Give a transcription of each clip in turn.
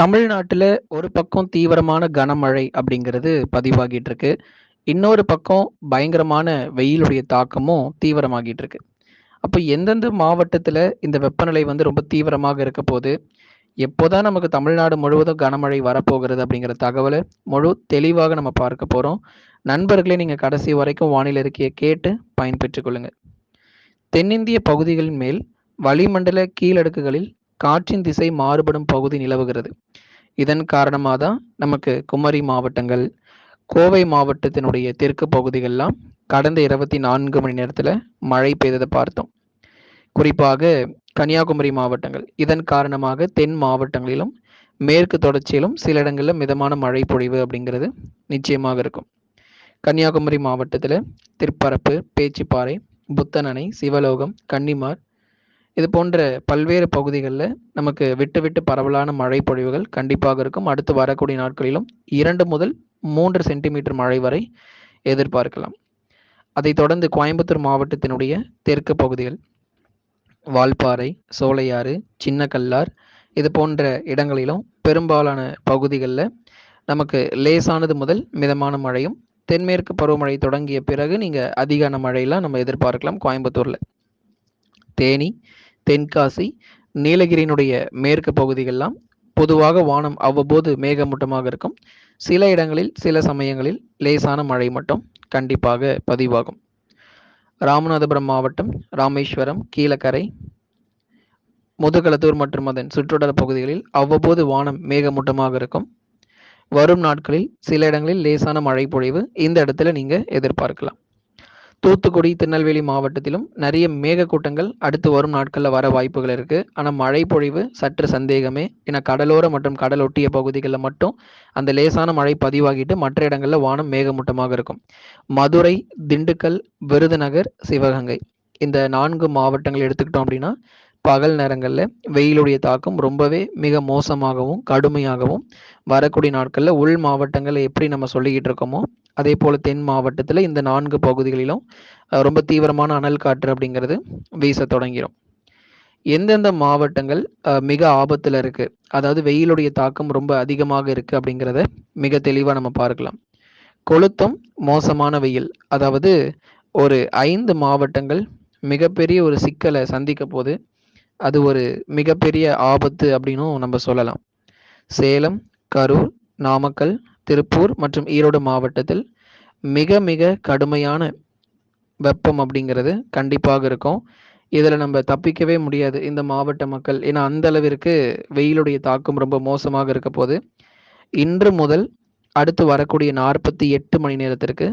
தமிழ்நாட்டில் ஒரு பக்கம் தீவிரமான கனமழை அப்படிங்கிறது பதிவாகிட்டு இருக்கு. இன்னொரு பக்கம் பயங்கரமான வெயிலுடைய தாக்கமும் தீவிரமாகிட்டு இருக்கு. அப்போ எந்தெந்த மாவட்டத்தில் இந்த வெப்பநிலை வந்து ரொம்ப தீவிரமாக இருக்க போது, எப்போதான் நமக்கு தமிழ்நாடு முழுவதும் கனமழை வரப்போகிறது அப்படிங்கிற தகவலை முழு தெளிவாக நம்ம பார்க்க போகிறோம் நண்பர்களே நீங்கள் கடைசி வரைக்கும் வானிலை இருக்கையை கேட்டு பயன்பெற்றுக் கொள்ளுங்க. தென்னிந்திய பகுதிகளின் மேல் வளிமண்டல கீழடுக்குகளில் காற்றின் திசை மாறுபடும் பகுதி நிலவுகிறது. இதன் காரணமாக தான் நமக்கு குமரி மாவட்டங்கள், கோவை மாவட்டத்தினுடைய தெற்கு பகுதிகள்லாம் கடந்த 24 மணி நேரத்தில் மழை பெய்ததை பார்த்தோம். குறிப்பாக கன்னியாகுமரி மாவட்டங்கள். இதன் காரணமாக தென் மாவட்டங்களிலும், மேற்கு தொடர்ச்சியிலும் சில இடங்களில் மிதமான மழை பொழிவு அப்படிங்கிறது நிச்சயமாக இருக்கும். கன்னியாகுமரி மாவட்டத்தில் திருப்பரப்பு, பேச்சிப்பாறை, புத்தனணை, சிவலோகம், கன்னிமார் இது போன்ற பல்வேறு பகுதிகளில் நமக்கு விட்டு விட்டு பரவலான மழை பொழிவுகள் கண்டிப்பாக இருக்கும். அடுத்து வரக்கூடிய நாட்களிலும் இரண்டு முதல் மூன்று சென்டிமீட்டர் மழை வரை எதிர்பார்க்கலாம். அதைத் தொடர்ந்து கோயம்புத்தூர் மாவட்டத்தினுடைய தெற்கு பகுதிகள். வால்பாறை, சோலையாறு, சின்னக்கல்லார் இது போன்ற இடங்களிலும் பெரும்பாலான பகுதிகளில் நமக்கு லேசானது முதல் மிதமான மழையும், தென்மேற்கு பருவமழை தொடங்கிய பிறகு நீங்கள் அதிகான மழையெல்லாம் நம்ம எதிர்பார்க்கலாம் கோயம்புத்தூரில் தேனி, தென்காசி, நீலகிரியினுடைய மேற்கு பகுதிகள்லாம் பொதுவாக வானம் அவ்வப்போது மேகமூட்டமாக இருக்கும். சில இடங்களில், சில சமயங்களில் லேசான மழை மட்டும் கண்டிப்பாக பதிவாகும். ராமநாதபுரம் மாவட்டம், ராமேஸ்வரம், கீழக்கரை, முதுகளத்தூர் மற்றும் அதன் சுற்றுவட்டார பகுதிகளில் அவ்வப்போது வானம் மேகமூட்டமாக இருக்கும். வரும் நாட்களில் சில இடங்களில் லேசான மழை பொழிவு இந்த இடத்துல நீங்கள் எதிர்பார்க்கலாம். தூத்துக்குடி, திருநெல்வேலி மாவட்டத்திலும் நிறைய மேகக்கூட்டங்கள் அடுத்து வரும் நாட்களில் வர வாய்ப்புகள் இருக்கு. ஆனால் மழை பொழிவு சற்று சந்தேகமே. ஏன்னா கடலோர மற்றும் கடல் ஒட்டிய பகுதிகளில் மட்டும் அந்த லேசான மழை பதிவாகிட்டு மற்ற இடங்களில் வானம் மேகமூட்டமாக இருக்கும். மதுரை, திண்டுக்கல், விருதுநகர், சிவகங்கை இந்த நான்கு மாவட்டங்கள் எடுத்துக்கிட்டோம் அப்படின்னா, பகல் நேரங்களில் வெயிலுடைய தாக்கம் ரொம்பவே மிக மோசமாகவும், கடுமையாகவும் வரக்கூடிய நாட்களில் உள் மாவட்டங்களை எப்படி நம்ம சொல்லிக்கிட்டு இருக்கோமோ, அதே போல் தென் மாவட்டத்தில் இந்த நான்கு பகுதிகளிலும் ரொம்ப தீவிரமான அனல் காற்று அப்படிங்கிறது வீச தொடங்கிரும். எந்தெந்த மாவட்டங்கள் மிக ஆபத்தில் இருக்கு, அதாவது வெயிலுடைய தாக்கம் ரொம்ப அதிகமாக இருக்கு அப்படிங்கிறத மிக தெளிவாக நம்ம பார்க்கலாம். கொளுத்தம் மோசமான வெயில். அதாவது ஒரு ஐந்து மாவட்டங்கள் மிகப்பெரிய ஒரு சிக்கலை சந்திக்க போது, அது ஒரு மிகப்பெரிய ஆபத்து அப்படின்னும் நம்ம சொல்லலாம். சேலம், கரூர், நாமக்கல், திருப்பூர் மற்றும் ஈரோடு மாவட்டத்தில் மிக மிக கடுமையான வெப்பம் அப்படிங்கிறது கண்டிப்பாக இருக்கும். இதில் நம்ம தப்பிக்கவே முடியாது இந்த மாவட்ட மக்கள். ஏன்னா அந்த அளவிற்கு வெயிலுடைய தாக்கம் ரொம்ப மோசமாக இருக்க போது. இன்று முதல் அடுத்து வரக்கூடிய 48 மணி நேரத்திற்கு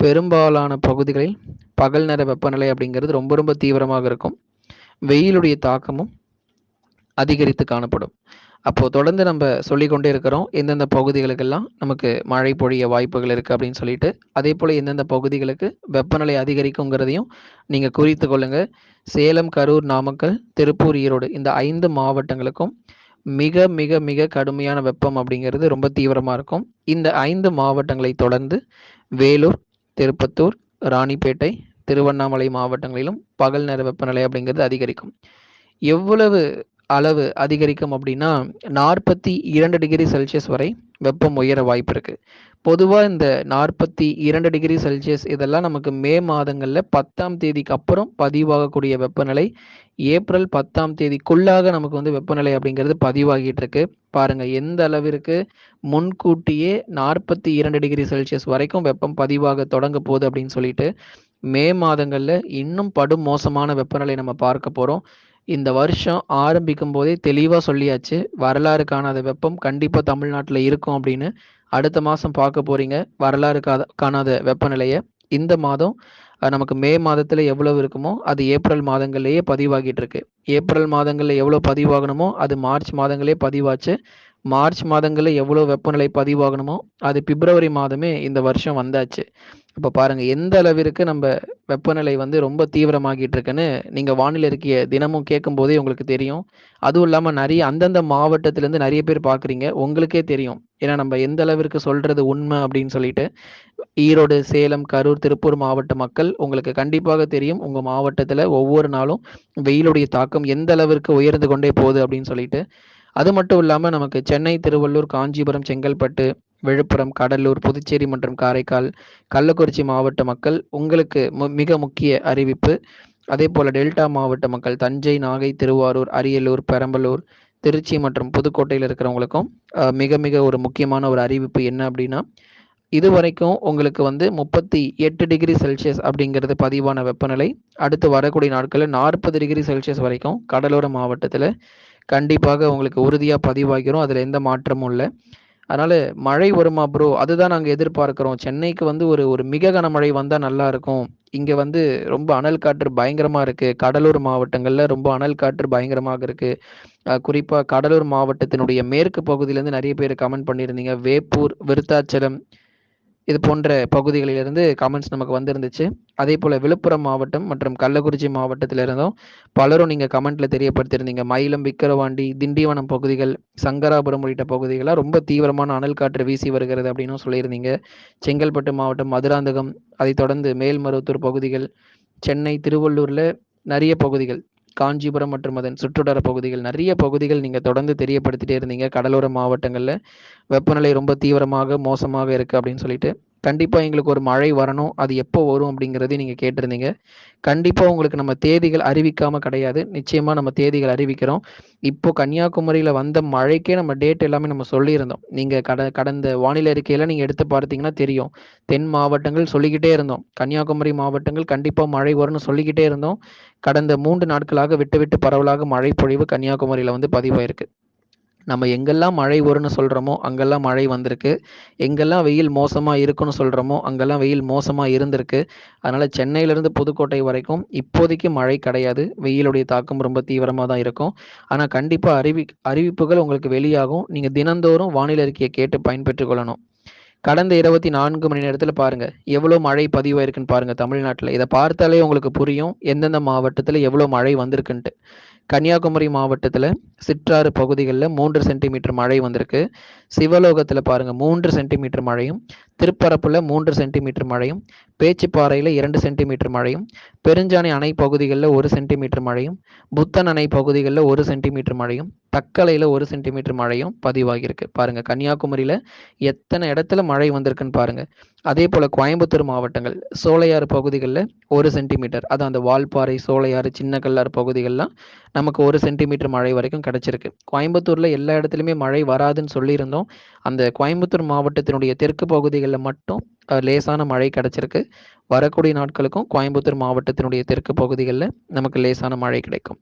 பெரும்பாலான பகுதிகளில் பகல் நேர வெப்பநிலை அப்படிங்கிறது ரொம்ப ரொம்ப தீவிரமாக இருக்கும். வெயிலுடைய தாக்கமும் அதிகரித்து காணப்படும். அப்போது தொடர்ந்து நம்ம சொல்லிக்கொண்டே இருக்கிறோம். எந்தெந்த பகுதிகளுக்கெல்லாம் நமக்கு மழை பொழிய வாய்ப்புகள் இருக்குது அப்படின்னு சொல்லிட்டு. அதே போல் எந்தெந்த பகுதிகளுக்கு வெப்பநிலை அதிகரிக்குங்கிறதையும் நீங்கள் குறித்து கொள்ளுங்கள் சேலம், கரூர், நாமக்கல், திருப்பூர், ஈரோடு இந்த ஐந்து மாவட்டங்களுக்கும் மிக மிக மிக கடுமையான வெப்பம் அப்படிங்கிறது ரொம்ப தீவிரமாக இருக்கும். இந்த ஐந்து மாவட்டங்களை தொடர்ந்து வேலூர், திருப்பத்தூர், ராணிப்பேட்டை, திருவண்ணாமலை மாவட்டங்களிலும் பகல் நேர வெப்பநிலை அப்படிங்கிறது அதிகரிக்கும். எவ்வளவு அளவு அதிகரிக்கும் அப்படின்னா, 42 டிகிரி செல்சியஸ் வரை வெப்பம் உயர வாய்ப்பு இருக்கு. பொதுவாக இந்த 42 டிகிரி செல்சியஸ் இதெல்லாம் நமக்கு மே மாதங்களில் பத்தாம் தேதிக்கு அப்புறம் பதிவாகக்கூடிய வெப்பநிலை. ஏப்ரல் 10ஆம் தேதிக்குள்ளாக நமக்கு வந்து வெப்பநிலை அப்படிங்கிறது பதிவாகிட்டு இருக்கு. பாருங்க எந்த அளவிற்கு முன்கூட்டியே 42 டிகிரி செல்சியஸ் வரைக்கும் வெப்பம் பதிவாக தொடங்க போகுது அப்படின்னு சொல்லிட்டு, மே மாதங்களில் இன்னும் படும் மோசமான வெப்பநிலை நம்ம பார்க்க போகிறோம் இந்த வருஷம் ஆரம்பிக்கும் போதே தெளிவாக சொல்லியாச்சு. வரலாறு காணாத வெப்பம் கண்டிப்பாக தமிழ்நாட்டில் இருக்கும் அப்படின்னு. அடுத்த மாதம் பார்க்க போறீங்க. வரலாறு காத காணாத வெப்பநிலைய. இந்த மாதம் நமக்கு மே மாதத்தில் எவ்வளவு இருக்குமோ, அது ஏப்ரல் மாதங்கள்லேயே பதிவாகிட்டு இருக்கு. ஏப்ரல் மாதங்களில் எவ்வளோ பதிவாகணுமோ, அது மார்ச் மாதங்களே பதிவாச்சு. மார்ச் மாதங்களில் எவ்வளோ வெப்பநிலை பதிவாகணுமோ, அது பிப்ரவரி மாதமே இந்த வருஷம் வந்தாச்சு. இப்போ பாருங்க எந்த அளவிற்கு நம்ம வெப்பநிலை வந்து ரொம்ப தீவிரமாகிட்டு இருக்குன்னு, நீங்கள் வானிலை இருக்கிய தினமும் கேட்கும்போதே உங்களுக்கு தெரியும். அதுவும் இல்லாமல் நிறைய அந்தந்த மாவட்டத்திலேருந்து நிறைய பேர் பார்க்குறீங்க. உங்களுக்கே தெரியும். ஏன்னா நம்ம எந்த அளவிற்கு சொல்கிறது உண்மை அப்படின்னு சொல்லிட்டு. ஈரோடு, சேலம், கரூர், திருப்பூர் மாவட்ட மக்கள் உங்களுக்கு கண்டிப்பாக தெரியும். உங்கள் மாவட்டத்தில் ஒவ்வொரு நாளும் வெயிலுடைய தாக்கம் எந்த அளவிற்கு உயர்ந்து கொண்டே போகுது அப்படின்னு சொல்லிட்டு. அது மட்டும் இல்லாமல் நமக்கு சென்னை திருவள்ளூர் காஞ்சிபுரம் செங்கல்பட்டு விழுப்புரம் கடலூர் புதுச்சேரி மற்றும் காரைக்கால் கள்ளக்குறிச்சி மாவட்ட மக்கள் உங்களுக்கு மிக முக்கிய அறிவிப்பு. அதே போல் டெல்டா மாவட்ட மக்கள் தஞ்சை நாகை திருவாரூர் அரியலூர் பெரம்பலூர் திருச்சி மற்றும் புதுக்கோட்டையில் இருக்கிறவங்களுக்கும் மிக மிக ஒரு முக்கியமான ஒரு அறிவிப்பு என்ன அப்படின்னா இது வரைக்கும் உங்களுக்கு வந்து முப்பத்தி எட்டு டிகிரி செல்சியஸ் அப்படிங்கிறது பதிவான வெப்பநிலை. அடுத்து வரக்கூடிய நாட்களில் நாற்பது டிகிரி செல்சியஸ் வரைக்கும் கடலோர மாவட்டத்தில் கண்டிப்பாக உங்களுக்கு உறுதியாக பதிவாகிறோம். அதில் எந்த மாற்றமும் இல்லை. அதனால் மழை வருமா ப்ரோ அதுதான் நாங்கள் எதிர்பார்க்குறோம். சென்னைக்கு வந்து ஒரு ஒரு மிக கனமழை வந்தால் நல்லா இருக்கும். இங்கே வந்து ரொம்ப அனல் காற்று பயங்கரமாக இருக்குது கடலூர் மாவட்டங்களில் ரொம்ப அனல் காற்று பயங்கரமாக இருக்குது குறிப்பாக கடலூர் மாவட்டத்தினுடைய மேற்கு பகுதியிலேருந்து நிறைய பேர் கமெண்ட் பண்ணியிருந்தீங்க. வேப்பூர் விருத்தாச்சலம் இது போன்ற பகுதிகளிலிருந்து கமெண்ட்ஸ் நமக்கு வந்திருந்துச்சு. அதே போல் விழுப்புரம் மாவட்டம் மற்றும் கள்ளக்குறிச்சி மாவட்டத்திலிருந்தும் பலரும் நீங்கள் கமெண்ட்டில் தெரியப்படுத்தியிருந்தீங்க. மயிலம் விக்கிரவாண்டி திண்டிவனம் பகுதிகள் சங்கராபுரம் உள்ளிட்ட பகுதிகளாக ரொம்ப தீவிரமான அனல் காற்று வீசி வருகிறது அப்படின்னு சொல்லியிருந்தீங்க. செங்கல்பட்டு மாவட்டம் மதுராந்தகம் அதைத் தொடர்ந்து மேல்மருவத்தூர் பகுதிகள் சென்னை திருவள்ளூரில் நிறைய பகுதிகள் காஞ்சிபுரம் மற்றும் அதன் சுற்றுவட்டார பகுதிகள். நிறைய பகுதிகள் நீங்கள் தொடர்ந்து தெரியப்படுத்திட்டே இருந்தீங்க. கடலோர மாவட்டங்களில் வெப்பநிலை ரொம்ப தீவிரமாக மோசமாக இருக்குது அப்படின்னு சொல்லிட்டு. கண்டிப்பாக எங்களுக்கு ஒரு மழை வரணும். அது எப்போ வரும் அப்படிங்கிறதையும் நீங்கள் கேட்டிருந்தீங்க. கண்டிப்பாக உங்களுக்கு நம்ம தேதிகள் அறிவிக்காமல் கிடையாது. நிச்சயமாக நம்ம தேதிகள் அறிவிக்கிறோம். இப்போ கன்னியாகுமரியில் வந்த மழைக்கே நம்ம டேட் எல்லாமே நம்ம சொல்லியிருந்தோம். நீங்கள் கட கடந்த வானிலை அறிக்கையில் நீங்கள் எடுத்து பார்த்தீங்கன்னா தெரியும். தென் மாவட்டங்கள் சொல்லிக்கிட்டே இருந்தோம். கன்னியாகுமரி மாவட்டங்கள் கண்டிப்பாக மழை வரும்னு சொல்லிக்கிட்டே இருந்தோம். கடந்த மூன்று நாட்களாக விட்டு விட்டு பரவலாக மழை பொழிவு கன்னியாகுமரியில் வந்து பதிவாயிருக்கு. நம்ம எங்கெல்லாம் மழை வரும்னு சொல்கிறோமோ அங்கெல்லாம் மழை வந்திருக்கு. எங்கெல்லாம் வெயில் மோசமாக இருக்குன்னு சொல்கிறோமோ அங்கெல்லாம் வெயில் மோசமாக இருந்திருக்கு. அதனால் சென்னையிலேருந்து புதுக்கோட்டை வரைக்கும் இப்போதைக்கு மழை கிடையாது. வெயிலுடைய தாக்கம் ரொம்ப தீவிரமாக தான் இருக்கும். ஆனால் கண்டிப்பாக அறிவி அறிவிப்புகள் உங்களுக்கு வெளியாகும். நீங்கள் தினந்தோறும் வானிலை அறிக்கையை கேட்டு பயன்பெற்று கொள்ளணும். கடந்த இருபத்தி நான்கு மணி நேரத்தில் பாருங்கள் எவ்வளோ மழை பதிவாயிருக்குன்னு பாருங்கள் தமிழ்நாட்டில். இதை பார்த்தாலே உங்களுக்கு புரியும் எந்தெந்த மாவட்டத்தில் எவ்வளோ மழை வந்திருக்குன்ட்டு. கன்னியாகுமரி மாவட்டத்தில் சிற்றாறு பகுதிகளில் மூன்று சென்டிமீட்டர் மழை வந்திருக்கு. சிவலோகத்தில் பாருங்கள் மூன்று சென்டிமீட்டர் மழையும் திருப்பரப்பில் மூன்று சென்டிமீட்டர் மழையும் பேச்சுப்பாறையில் இரண்டு சென்டிமீட்டர் மழையும் பெருஞ்சாணி அணை பகுதிகளில் ஒரு சென்டிமீட்டர் மழையும் புத்தன் அணை பகுதிகளில் ஒரு சென்டிமீட்டர் மழையும் தக்கலையில் ஒரு சென்டிமீட்டர் மழையும் பதிவாகியிருக்கு. பாருங்கள் கன்னியாகுமரியில் எத்தனை இடத்துல மழை வந்திருக்குன்னு பாருங்கள் அதே போல் கோயம்புத்தூர் மாவட்டங்கள் சோலையாறு பகுதிகளில் ஒரு சென்டிமீட்டர். அது அந்த வால்பாறை சோலையாறு சின்ன கல்லாறு பகுதிகள்லாம் நமக்கு ஒரு சென்டிமீட்டர் மழை வரைக்கும் கிடச்சிருக்கு. கோயம்புத்தூரில் எல்லா இடத்துலையுமே மழை வராதுன்னு சொல்லியிருந்தோம். அந்த கோயம்புத்தூர் மாவட்டத்தினுடைய தெற்கு பகுதிகள் பகுதிகளில் மட்டும் லேசான மழை கிடைச்சிருக்கு. வரக்கூடிய நாட்களுக்கும் கோயம்புத்தூர் மாவட்டத்தினுடைய தெற்கு பகுதிகளில் நமக்கு லேசான மழை கிடைக்கும்.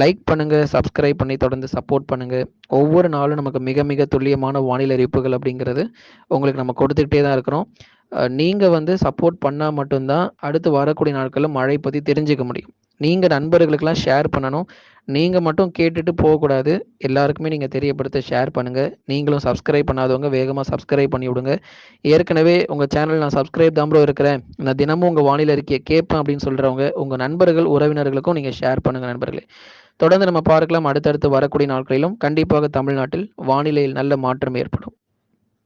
லைக் பண்ணுங்கள் சப்ஸ்கிரைப் பண்ணி தொடர்ந்து சப்போர்ட் பண்ணுங்கள் ஒவ்வொரு நாளும் நமக்கு மிக மிக துல்லியமான வானிலை அறிவிப்புகள் அப்படிங்கிறது உங்களுக்கு நம்ம கொடுத்துக்கிட்டே தான் இருக்கிறோம். நீங்கள் வந்து சப்போர்ட் பண்ணால் மட்டும்தான் அடுத்து வரக்கூடிய நாட்களில் மழை பற்றி தெரிஞ்சுக்க முடியும். நீங்கள் நண்பர்களுக்கெல்லாம் ஷேர் பண்ணணும். நீங்கள் மட்டும் கேட்டுட்டு போகக்கூடாது. எல்லாருக்குமே நீங்கள் தெரியப்படுத்த ஷேர் பண்ணுங்கள் நீங்களும் சப்ஸ்கிரைப் பண்ணாதவங்க வேகமாக சப்ஸ்கிரைப் பண்ணி விடுங்க. ஏற்கனவே உங்கள் சேனல் நான் சப்ஸ்கிரைப் தான் ப்ரோ இருக்கிறேன். நான் தினமும் உங்கள் வானிலை இருக்கே கேட்பேன் அப்படின்னு சொல்கிறவங்க உங்கள் நண்பர்கள் உறவினர்களுக்கும் நீங்கள் ஷேர் பண்ணுங்கள் நண்பர்களே. தொடர்ந்து நம்ம பார்க்கலாம். அடுத்தடுத்து வரக்கூடிய நாட்களிலும் கண்டிப்பாக தமிழ்நாட்டில் வானிலையில் நல்ல மாற்றம் ஏற்படும்.